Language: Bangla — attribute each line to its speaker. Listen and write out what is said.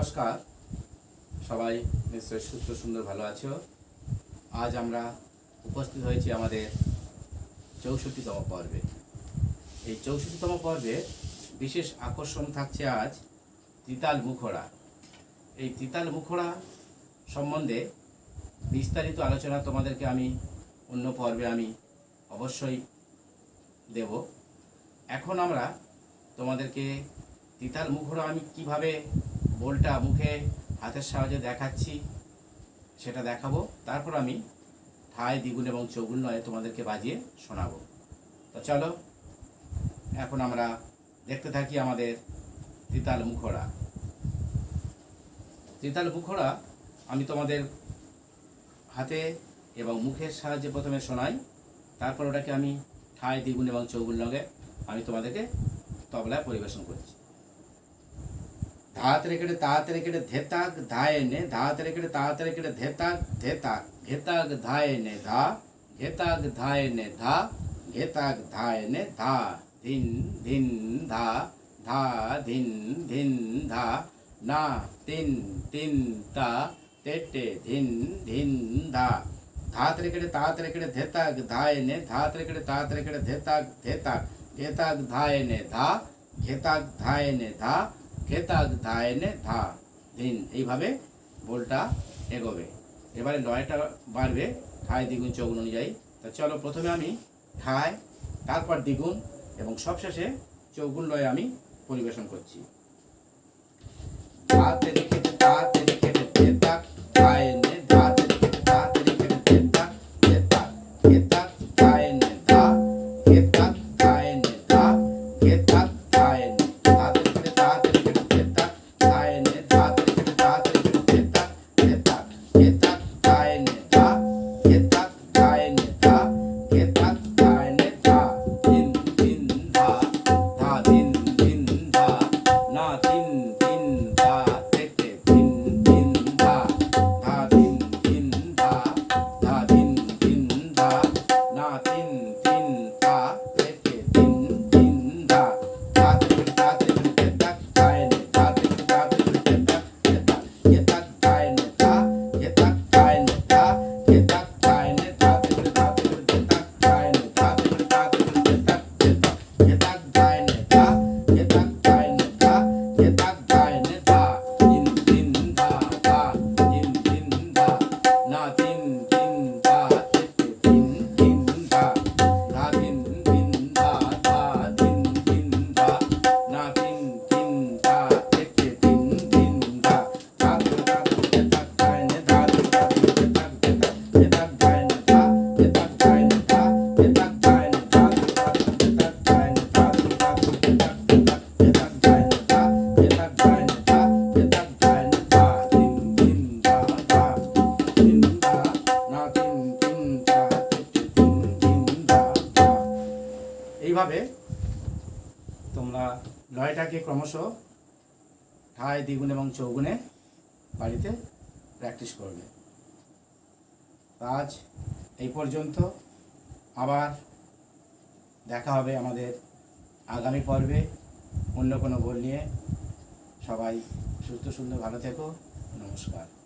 Speaker 1: নমস্কার। সবাই নিশ্চয়ই সুস্থ, সুন্দর, ভালো আছো? আজ আমরা উপস্থিত হয়েছি আমাদের চৌষট্টিতম পর্বে। এই চৌষট্টিতম পর্বে বিশেষ আকর্ষণ থাকছে আজ তিতাল মুখোড়া। এই তিতাল মুখোড়া সম্বন্ধে বিস্তারিত আলোচনা তোমাদেরকে আমি অন্য পর্বে আমি অবশ্যই দেব। এখন আমরা তোমাদেরকে তিতাল মুখোড়া আমি কীভাবে বোলটা মুখে হাতের সাহায্যে দেখাচ্ছি, সেটা দেখাবো। তারপর আমি ঠাই দ্বিগুণ এবং চৌগুণ নয় তোমাদেরকে বাজিয়ে শোনাবো। তো চলো, এখন আমরা দেখতে থাকি আমাদের তিতাল মুখোড়া। তিতাল মুখোড়া আমি তোমাদের হাতে এবং মুখের সাহায্যে প্রথমে শোনাই, তারপর ওটাকে আমি ঠাই দ্বিগুণ এবং চৌগুণ লগে আমি তোমাদেরকে তবলায় পরিবেশন করছি। धात्रिकड तात्रिकड धेताग धायने धात्रिकड तात्रिकड धेताग धेताग घेताग धायने धा घेताग धायने धा घेताग धायने धा धिन धिन धा धा धिन धिन धा ना तिन तिन ता तेटे धिन धिन धा धात्रिकड तात्रिकड धेताग धायने धात्रिकड तात्रिकड धेताग धेताग घेताग धायने धा घेताग धायने धा নে ধা এনে ধা ঘেতাক ধায় নে ধা দিন এইভাবে বোলটা এগোবে। এবারে নয়টা বাড়বে, ঠায় দ্বিগুণ চৌগুণ অনুযায়ী। তা চলো প্রথমে আমি ঠায়, তারপর দ্বিগুণ এবং সবশেষে চৌগুণ লয়ে আমি পরিবেশন করছি। ধাতে এইভাবে তোমরা লয়টাকে ক্রমশ ঠায়, দ্বিগুণ এবং চৌগুণে বাড়িতে প্র্যাকটিস করবে। আজ এই পর্যন্ত আবার দেখা হবে আমাদের আগামী পর্বে অন্য কোনো বল নিয়ে। সবাই সুস্থ সুন্দর ভালো থেকো। নমস্কার।